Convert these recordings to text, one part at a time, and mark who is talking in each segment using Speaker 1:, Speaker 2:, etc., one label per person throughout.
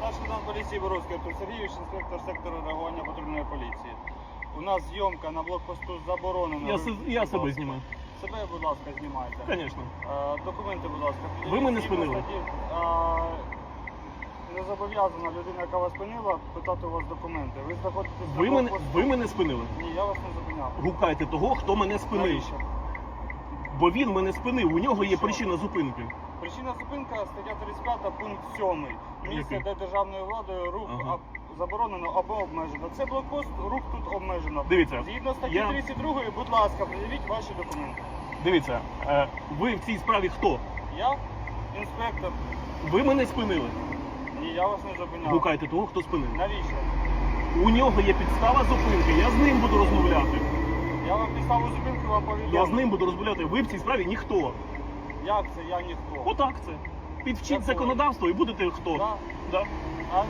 Speaker 1: Старший лейтенант поліції Боровський Артур Сергійович, інспектор сектору реагування патрульної поліції. У нас зйомка на блокпосту заборонена.
Speaker 2: Я,
Speaker 1: Ви,
Speaker 2: се-
Speaker 1: будь
Speaker 2: я
Speaker 1: ласка,
Speaker 2: себе знімаю.
Speaker 1: Себе, будь ласка, знімайте.
Speaker 2: Звісно.
Speaker 1: Е, Документи, будь ласка.
Speaker 2: Ви мене
Speaker 1: Згідно
Speaker 2: спинили?
Speaker 1: статті, е, Не зобов'язана людина, яка вас спинила, питати у вас документи. Ви знаходитесь на
Speaker 2: Ви мене,
Speaker 1: блокпосту.
Speaker 2: ви мене спинили.
Speaker 1: Ні, я вас не зупиняв.
Speaker 2: Гукайте того, хто мене спинив.
Speaker 1: Навіщо?
Speaker 2: Бо він мене спинив, у нього є
Speaker 1: Що?
Speaker 2: причина зупинки.
Speaker 1: Причина зупинка стаття 35 пункт 7. Місце,
Speaker 2: Який?
Speaker 1: де державною владою рух
Speaker 2: Ага.
Speaker 1: аб- заборонено або обмежено. Це блокпост, рух тут обмежено.
Speaker 2: Дивіться,
Speaker 1: Згідно статті
Speaker 2: я-
Speaker 1: 32, будь ласка, пред'явіть ваші документи.
Speaker 2: Дивіться, е, ви в цій справі хто?
Speaker 1: Я інспектор.
Speaker 2: Ви мене спинили.
Speaker 1: Ні, я вас не зупиняв.
Speaker 2: Гукайте того, хто спинив.
Speaker 1: Навіщо?
Speaker 2: У нього є підстава зупинки, я з ним буду розмовляти.
Speaker 1: Я вам підставу зупинки вам повідомив.
Speaker 2: Я з ним буду розмовляти. Ви в цій справі ніхто.
Speaker 1: Як це я ніхто?
Speaker 2: Отак це. Підвчіть законодавство і будете хто.
Speaker 1: Да?
Speaker 2: Да.
Speaker 1: А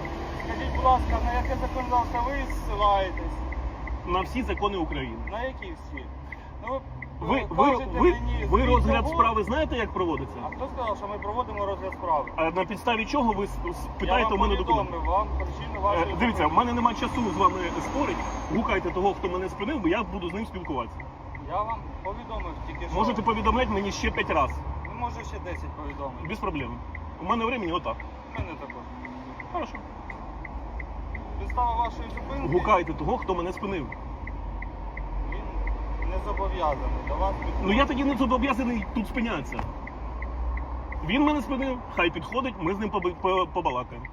Speaker 1: скажіть, будь ласка, на яке законодавство ви ссилаєтесь?
Speaker 2: На всі закони України.
Speaker 1: На які всі? Ну,
Speaker 2: Ви, ви,
Speaker 1: кажете
Speaker 2: ви,
Speaker 1: мені,
Speaker 2: ви розгляд
Speaker 1: того-
Speaker 2: справи знаєте, як проводиться?
Speaker 1: А хто сказав, що ми проводимо розгляд справи?
Speaker 2: А на підставі чого ви с- с- питаєте у
Speaker 1: вам
Speaker 2: мене документи?
Speaker 1: повідомив вам причину вашої
Speaker 2: Е, Дивіться, в мене немає часу з вами спорити. Гукайте того, хто мене спинив, бо я буду з ним спілкуватися.
Speaker 1: Я вам повідомив тільки що.
Speaker 2: Можете повідомляти мені ще 5 разів.
Speaker 1: Може ще 10 повідомив.
Speaker 2: Без проблем. У мене времени отак.
Speaker 1: У мене також.
Speaker 2: Хорошо.
Speaker 1: Підстава вашої зупинки.
Speaker 2: Гукайте того, хто мене спинив.
Speaker 1: Він не зобов'язаний до вас підходити.
Speaker 2: Ну я тоді не зобов'язаний тут спинятися. Він мене спинив, хай підходить, ми з ним поби- по- побалакаємо.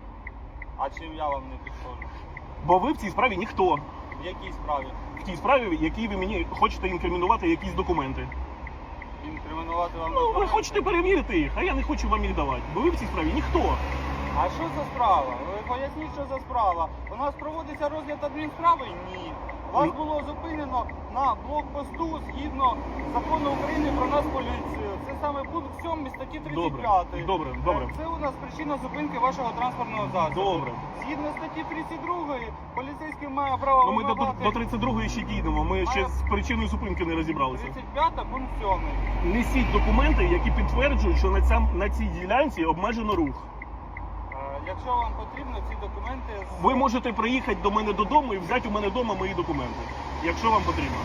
Speaker 1: А чим я вам не підходжу?
Speaker 2: Бо ви в цій справі ніхто.
Speaker 1: В якій справі?
Speaker 2: В тій справі, в якій ви мені хочете інкримінувати якісь документи.
Speaker 1: Інкримінувати вам
Speaker 2: Ну, ви хочете перевірити їх, а я не хочу вам їх давати. Бо ви в цій справі ніхто.
Speaker 1: А що за справа? Ви поясніть, що за справа. У нас проводиться розгляд адмінсправи? Ні. Вас
Speaker 2: Ну.
Speaker 1: було зупинено на блокпосту згідно закону України про нас поліцію. Це саме пункт 7 статті 35.
Speaker 2: Добре, добре, добре.
Speaker 1: Е, Це у нас причина зупинки вашого транспортного засобу.
Speaker 2: Добре.
Speaker 1: Згідно статті 32 поліцейський має право
Speaker 2: Ну ми до,
Speaker 1: вимагати...
Speaker 2: до 32-ї ще дійдемо. Ми ще з причиною зупинки не розібралися.
Speaker 1: 35 пункт 7.
Speaker 2: Несіть документи, які підтверджують, що на, цям, на цій ділянці обмежено рух.
Speaker 1: Е, Якщо вам потрібно, ці документи... з-
Speaker 2: Ви можете приїхати до мене додому і взяти у мене вдома мої документи, якщо вам потрібно.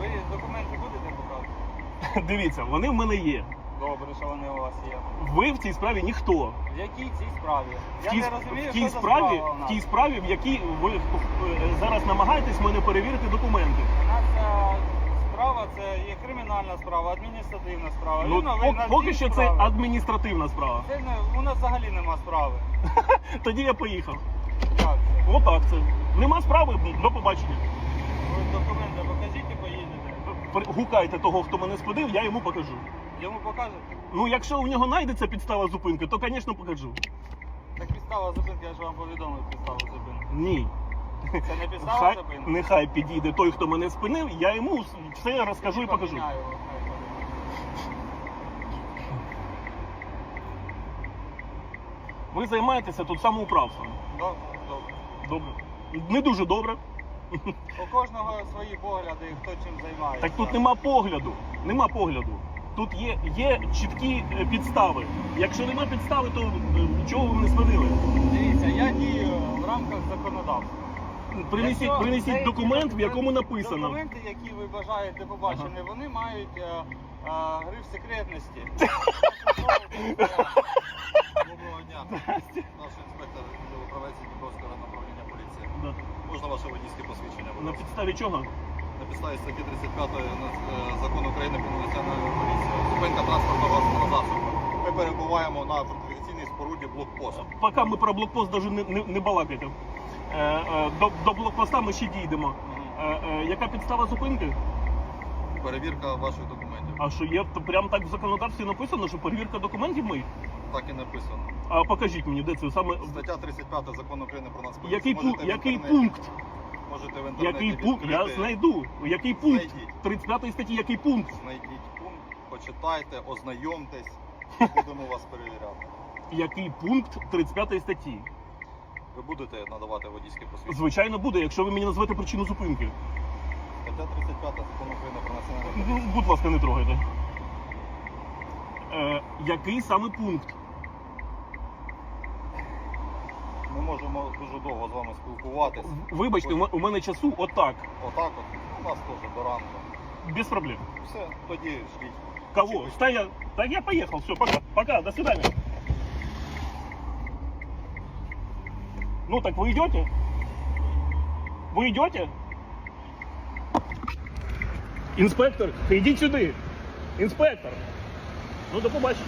Speaker 1: Ви документи будете показувати?
Speaker 2: Дивіться, вони в мене є.
Speaker 1: Добре, що вони у вас є.
Speaker 2: Ви в цій справі ніхто.
Speaker 1: В якій цій справі?
Speaker 2: В
Speaker 1: Я
Speaker 2: тій,
Speaker 1: не розумію,
Speaker 2: в тій
Speaker 1: що за
Speaker 2: справі,
Speaker 1: справа у
Speaker 2: в
Speaker 1: нас.
Speaker 2: тій справі, в якій ви е, зараз намагаєтесь мене перевірити документи.
Speaker 1: У нас е, справа це є кримінальна справа, адміністративна справа.
Speaker 2: Ну,
Speaker 1: Вільно, ви
Speaker 2: пок-
Speaker 1: на
Speaker 2: поки
Speaker 1: дві
Speaker 2: що це
Speaker 1: справи.
Speaker 2: адміністративна справа.
Speaker 1: Це не, у нас взагалі нема справи.
Speaker 2: Тоді я поїхав.
Speaker 1: Це?
Speaker 2: Отак це. Нема справи, до побачення.
Speaker 1: Ви документи покажіть і поїдете.
Speaker 2: Гукайте того, хто мене сподив, я йому покажу.
Speaker 1: Йому покажете?
Speaker 2: Ну, якщо у нього знайдеться підстава зупинки, то, звісно, покажу.
Speaker 1: Так підстава зупинки, я ж вам повідомив підставу зупинки.
Speaker 2: Ні.
Speaker 1: Це не підстава
Speaker 2: Хай,
Speaker 1: зупинки?
Speaker 2: нехай підійде той, хто мене спинив, я йому все розкажу і покажу.
Speaker 1: Поміняю його, хай.
Speaker 2: Ви займаєтеся тут самоуправством.
Speaker 1: Добре, добре.
Speaker 2: Добре. Не дуже добре.
Speaker 1: У кожного свої погляди, хто чим займається.
Speaker 2: Так тут нема погляду. Нема погляду. Тут є, є чіткі е, підстави. Якщо нема підстави, то е, чого ви мене спинили?
Speaker 1: Дивіться, я дію в рамках законодавства.
Speaker 2: Принесіть,
Speaker 1: Якщо
Speaker 2: принесіть
Speaker 1: деякі
Speaker 2: документ, в якому написано.
Speaker 1: Документи, які ви бажаєте побачити, вони мають е, е, гриф секретності.
Speaker 3: Доброго дня. Наш інспектор відділу превенції Дніпровського направлення поліції.
Speaker 2: Да.
Speaker 3: Можна ваше водійське посвідчення? будь
Speaker 2: На
Speaker 3: ласка?
Speaker 2: підставі чого?
Speaker 3: На підставі статті 35 е, закону України про національну поліцію. Зупинка транспортного засобу. Ми перебуваємо на фортифікаційній споруді блокпост.
Speaker 2: Поки ми про блокпост навіть не, не, не балакайте. Е, е, до, до блокпоста ми ще дійдемо. Яка підстава зупинки?
Speaker 3: Перевірка ваших документів.
Speaker 2: А що є, то прямо так в законодавстві написано, що перевірка документів моїх?
Speaker 3: Так і написано.
Speaker 2: А покажіть мені, де це саме.
Speaker 3: Стаття 35 закону України про нас
Speaker 2: Який, пункт, який пункт?
Speaker 3: Можете в інтернеті
Speaker 2: Який пункт? Я
Speaker 3: відкрити.
Speaker 2: знайду. Який пункт?
Speaker 3: Знайдіть.
Speaker 2: 35 статті, який пункт?
Speaker 3: Знайдіть пункт, почитайте, ознайомтесь, будемо вас перевіряти.
Speaker 2: Який пункт 35 статті?
Speaker 3: Ви будете надавати водійське посвідчення.
Speaker 2: Звичайно буде, якщо ви мені назвете причину зупинки.
Speaker 3: Стаття 35 закону України про національну
Speaker 2: Ну, Будь ласка, не трогайте. Е, який саме пункт?
Speaker 3: Ми можемо дуже довго з вами спілкуватись.
Speaker 2: Вибачте, у м- у мене часу отак.
Speaker 3: Отак от. У нас теж до ранку.
Speaker 2: Без проблем.
Speaker 3: Все, тоді ждіть.
Speaker 2: Кого? Стоять. Так я поехал. Все, пока. Пока, до свидания. Ну так вы идете? Вы идете? Інспектор, йдіть сюди. Інспектор. Ну до побачення.